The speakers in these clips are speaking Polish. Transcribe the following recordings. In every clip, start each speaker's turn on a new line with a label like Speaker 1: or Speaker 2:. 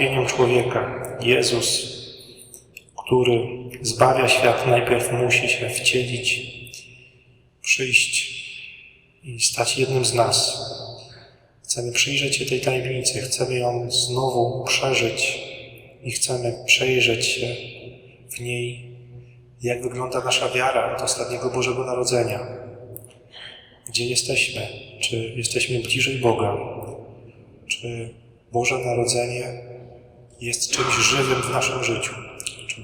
Speaker 1: odkupieniem człowieka. Jezus, który zbawia świat, najpierw musi się wcielić, przyjść i stać jednym z nas. Chcemy przyjrzeć się tej tajemnicy, chcemy ją znowu przeżyć i chcemy przejrzeć się w niej, jak wygląda nasza wiara od ostatniego Bożego Narodzenia. Gdzie jesteśmy? Czy jesteśmy bliżej Boga? Czy Boże Narodzenie jest czymś żywym w naszym życiu?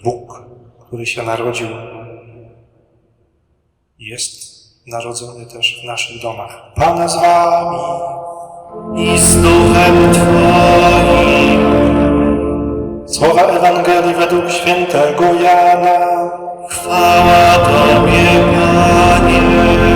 Speaker 1: Bóg, który się narodził, jest narodzony też w naszych domach? Pana z Wami!
Speaker 2: i z duchem Twoim.
Speaker 1: Słowa Ewangelii według świętego Jana.
Speaker 2: Chwała Tobie, Panie.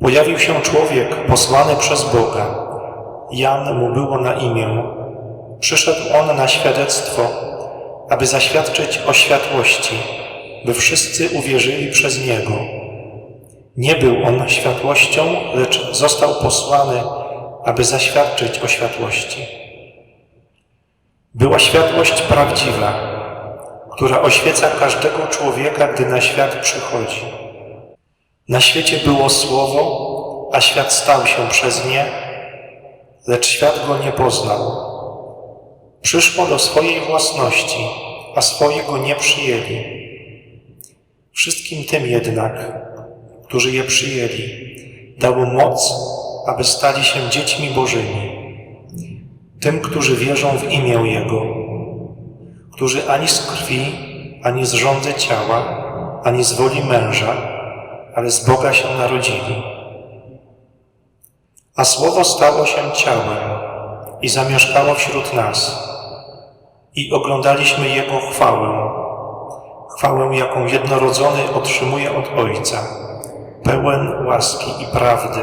Speaker 1: Pojawił się człowiek posłany przez Boga. Jan mu było na imię. Przyszedł on na świadectwo, aby zaświadczyć o światłości, by wszyscy uwierzyli przez niego. Nie był on światłością, lecz został posłany, aby zaświadczyć o światłości. Była światłość prawdziwa, która oświeca każdego człowieka, gdy na świat przychodzi. Na świecie było Słowo, a świat stał się przez nie, lecz świat go nie poznał. Przyszło do swojej własności, a swojego nie przyjęli. Wszystkim tym jednak, którzy je przyjęli, dało moc, aby stali się dziećmi Bożymi. Tym, którzy wierzą w imię Jego, którzy ani z krwi, ani z rządzy ciała, ani z woli męża, ale z Boga się narodzili. A Słowo stało się ciałem i zamieszkało wśród nas. I oglądaliśmy Jego chwałę, chwałę, jaką jednorodzony otrzymuje od Ojca, pełen łaski i prawdy.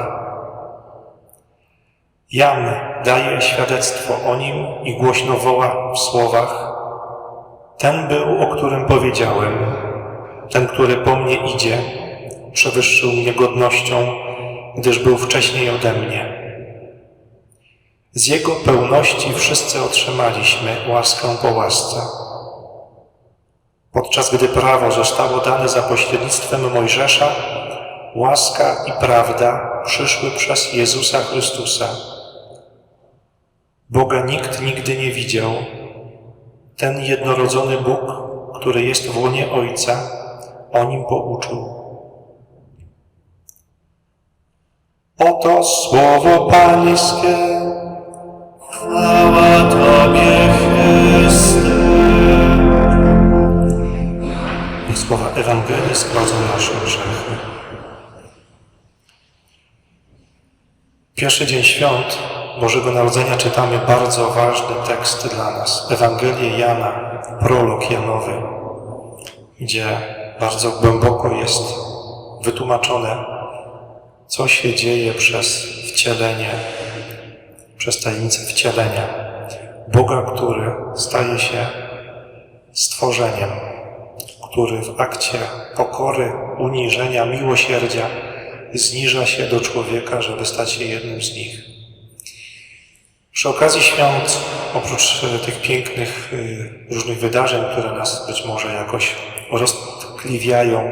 Speaker 1: Jan daje świadectwo o Nim i głośno woła w słowach Ten był, o którym powiedziałem, ten, który po mnie idzie, przewyższył mnie godnością, gdyż był wcześniej ode mnie. Z Jego pełności wszyscy otrzymaliśmy łaskę po łasce. Podczas gdy prawo zostało dane za pośrednictwem Mojżesza, łaska i prawda przyszły przez Jezusa Chrystusa. Boga nikt nigdy nie widział. Ten jednorodzony Bóg, który jest w łonie Ojca, o nim pouczył. Oto słowo Pańskie.
Speaker 2: Chwała Tobie, Chryste.
Speaker 1: Niech słowa Ewangelii skrodzą nasze grzechy. Pierwszy dzień świąt Bożego Narodzenia czytamy bardzo ważny tekst dla nas. Ewangelię Jana, prolog Janowy, gdzie bardzo głęboko jest wytłumaczone, co się dzieje przez wcielenie, przez tajemnicę wcielenia Boga, który staje się stworzeniem, który w akcie pokory, uniżenia, miłosierdzia zniża się do człowieka, żeby stać się jednym z nich. Przy okazji świąt, oprócz e, tych pięknych y, różnych wydarzeń, które nas być może jakoś roztkliwiają,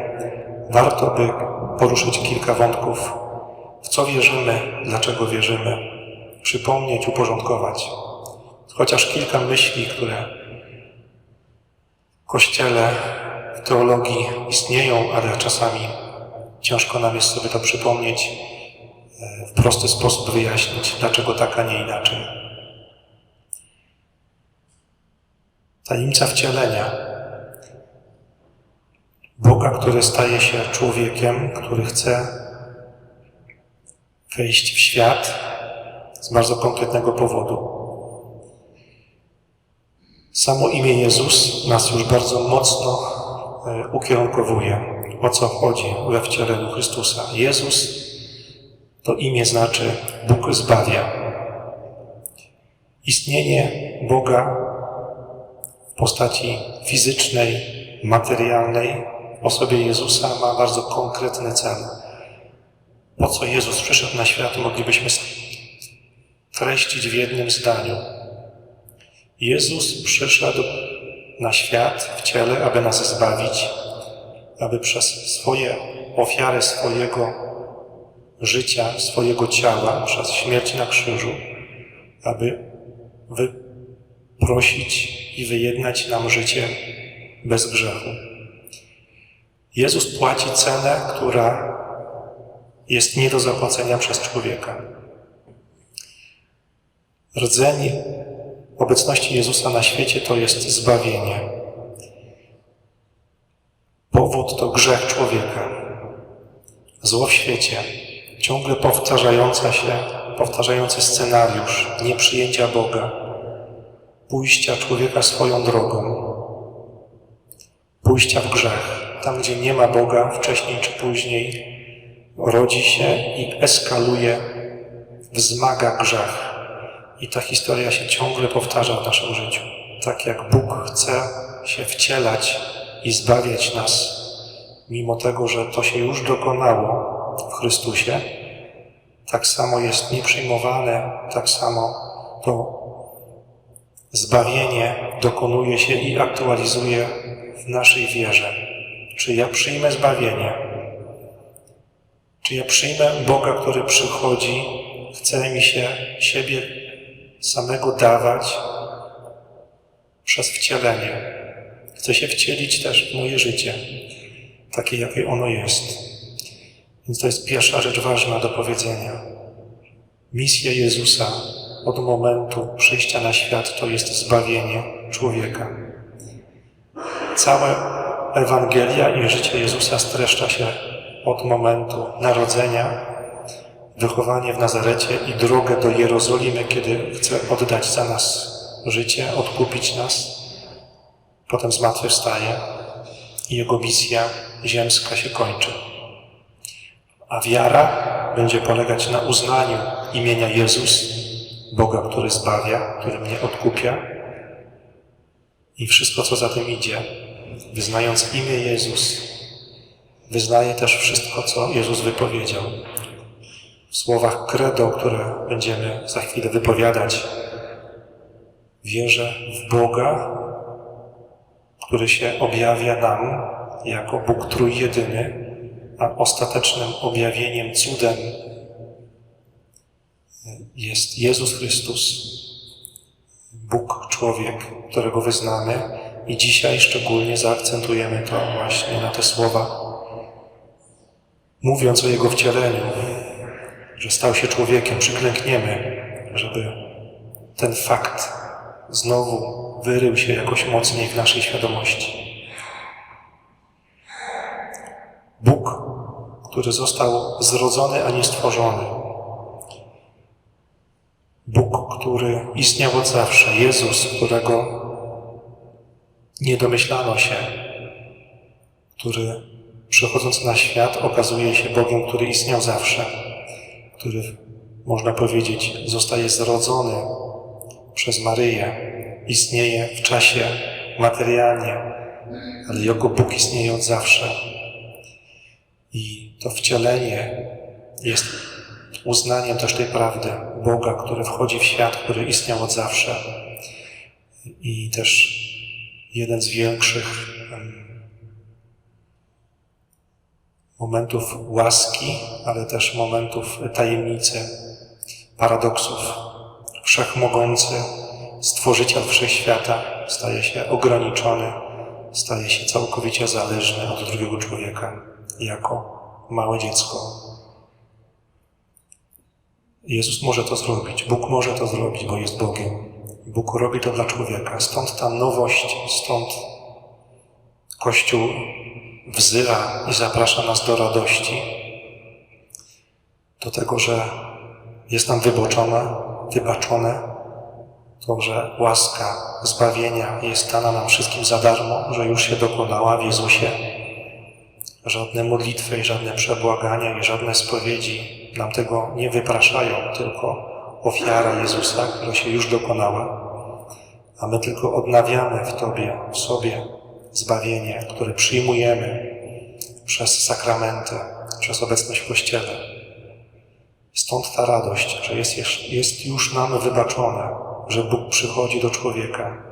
Speaker 1: warto by poruszyć kilka wątków, w co wierzymy, dlaczego wierzymy, przypomnieć, uporządkować. Chociaż kilka myśli, które w Kościele, w teologii istnieją, ale czasami ciężko nam jest sobie to przypomnieć, e, w prosty sposób wyjaśnić, dlaczego tak, a nie inaczej. Tajemnica wcielenia. Boga, który staje się człowiekiem, który chce wejść w świat z bardzo konkretnego powodu. Samo imię Jezus nas już bardzo mocno e, ukierunkowuje, o co chodzi we wcieleniu Chrystusa. Jezus to imię znaczy Bóg zbawia. Istnienie Boga w postaci fizycznej, materialnej w osobie Jezusa ma bardzo konkretny cel. Po co Jezus przyszedł na świat, moglibyśmy treścić w jednym zdaniu. Jezus przyszedł na świat w ciele, aby nas zbawić, aby przez swoje ofiary swojego życia, swojego ciała, przez śmierć na krzyżu, aby wyprosić i wyjednać nam życie bez grzechu. Jezus płaci cenę, która jest nie do zapłacenia przez człowieka. Rdzeń obecności Jezusa na świecie to jest zbawienie. Powód to grzech człowieka. Zło w świecie, ciągle powtarzająca się, powtarzający scenariusz nieprzyjęcia Boga, pójścia człowieka swoją drogą, pójścia w grzech. Tam, gdzie nie ma Boga, wcześniej czy później rodzi się i eskaluje, wzmaga grzech. I ta historia się ciągle powtarza w naszym życiu. Tak jak Bóg chce się wcielać i zbawiać nas, mimo tego, że to się już dokonało w Chrystusie, tak samo jest nieprzyjmowane, tak samo to zbawienie dokonuje się i aktualizuje w naszej wierze. Czy ja przyjmę zbawienie? Czy ja przyjmę Boga, który przychodzi, chce mi się siebie samego dawać przez wcielenie. Chce się wcielić też w moje życie, takie jakie ono jest. Więc to jest pierwsza rzecz ważna do powiedzenia. Misja Jezusa od momentu przyjścia na świat to jest zbawienie człowieka. Cała Ewangelia i życie Jezusa streszcza się od momentu narodzenia wychowanie w Nazarecie i drogę do Jerozolimy, kiedy chce oddać za nas życie, odkupić nas. Potem zmartwychwstaje i jego misja ziemska się kończy. A wiara będzie polegać na uznaniu imienia Jezus, Boga, który zbawia, który mnie odkupia i wszystko, co za tym idzie. Wyznając imię Jezus, wyznaje też wszystko, co Jezus wypowiedział w słowach credo, które będziemy za chwilę wypowiadać. Wierzę w Boga, który się objawia nam jako Bóg Trójjedyny, a ostatecznym objawieniem, cudem jest Jezus Chrystus, Bóg człowiek, którego wyznamy i dzisiaj szczególnie zaakcentujemy to właśnie na te słowa, mówiąc o Jego wcieleniu, że stał się człowiekiem, przyklękniemy, żeby ten fakt znowu wyrył się jakoś mocniej w naszej świadomości. Bóg, który został zrodzony, a nie stworzony. Bóg, który istniał od zawsze. Jezus, którego nie domyślano się, który przychodząc na świat okazuje się Bogiem, który istniał zawsze który, można powiedzieć, zostaje zrodzony przez Maryję, istnieje w czasie materialnie, ale jako Bóg istnieje od zawsze. I to wcielenie jest uznaniem też tej prawdy Boga, który wchodzi w świat, który istniał od zawsze. I też jeden z większych momentów łaski, ale też momentów tajemnicy, paradoksów. Wszechmogący Stworzyciel Wszechświata staje się ograniczony, staje się całkowicie zależny od drugiego człowieka, jako małe dziecko. Jezus może to zrobić, Bóg może to zrobić, bo jest Bogiem. Bóg robi to dla człowieka. Stąd ta nowość, stąd Kościół wzywa i zaprasza nas do radości, do tego, że jest nam wyboczone, wybaczone, to, że łaska zbawienia jest dana nam wszystkim za darmo, że już się dokonała w Jezusie. Żadne modlitwy i żadne przebłagania i żadne spowiedzi nam tego nie wypraszają, tylko ofiara Jezusa, która się już dokonała, a my tylko odnawiamy w Tobie, w sobie zbawienie, które przyjmujemy przez sakramenty, przez obecność w Kościele. Stąd ta radość, że jest, jest już nam wybaczone, że Bóg przychodzi do człowieka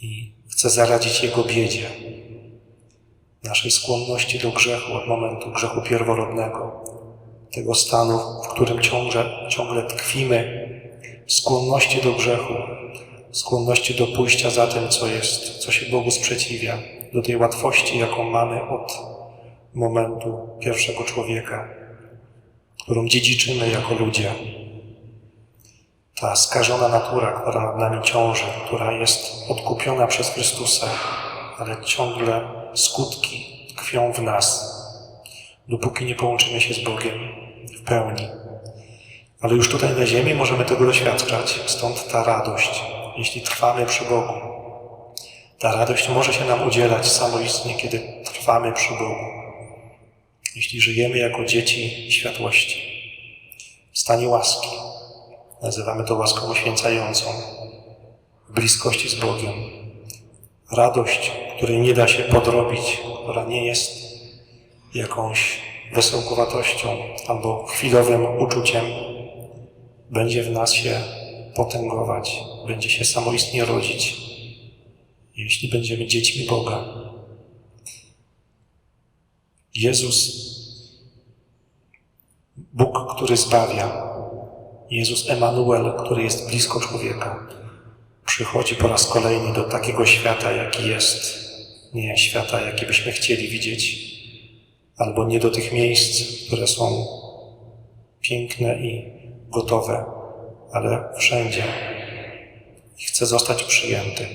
Speaker 1: i chce zaradzić jego biedzie, naszej skłonności do grzechu od momentu grzechu pierworodnego, tego stanu, w którym ciągle, ciągle tkwimy, skłonności do grzechu, skłonności do pójścia za tym, co jest, co się Bogu sprzeciwia, do tej łatwości, jaką mamy od momentu pierwszego człowieka, którą dziedziczymy jako ludzie. Ta skażona natura, która nad nami ciąży, która jest odkupiona przez Chrystusa, ale ciągle skutki tkwią w nas, dopóki nie połączymy się z Bogiem w pełni. Ale już tutaj na ziemi możemy tego doświadczać, stąd ta radość, jeśli trwamy przy Bogu. Ta radość może się nam udzielać samoistnie, kiedy trwamy przy Bogu. Jeśli żyjemy jako dzieci światłości, w stanie łaski, nazywamy to łaską uświęcającą, w bliskości z Bogiem. Radość, której nie da się podrobić, która nie jest jakąś wesołkowatością albo chwilowym uczuciem, będzie w nas się potęgować, będzie się samoistnie rodzić, jeśli będziemy dziećmi Boga. Jezus, Bóg, który zbawia, Jezus Emanuel, który jest blisko człowieka, przychodzi po raz kolejny do takiego świata, jaki jest, nie świata, jaki byśmy chcieli widzieć, albo nie do tych miejsc, które są piękne i gotowe, ale wszędzie i chce zostać przyjęty.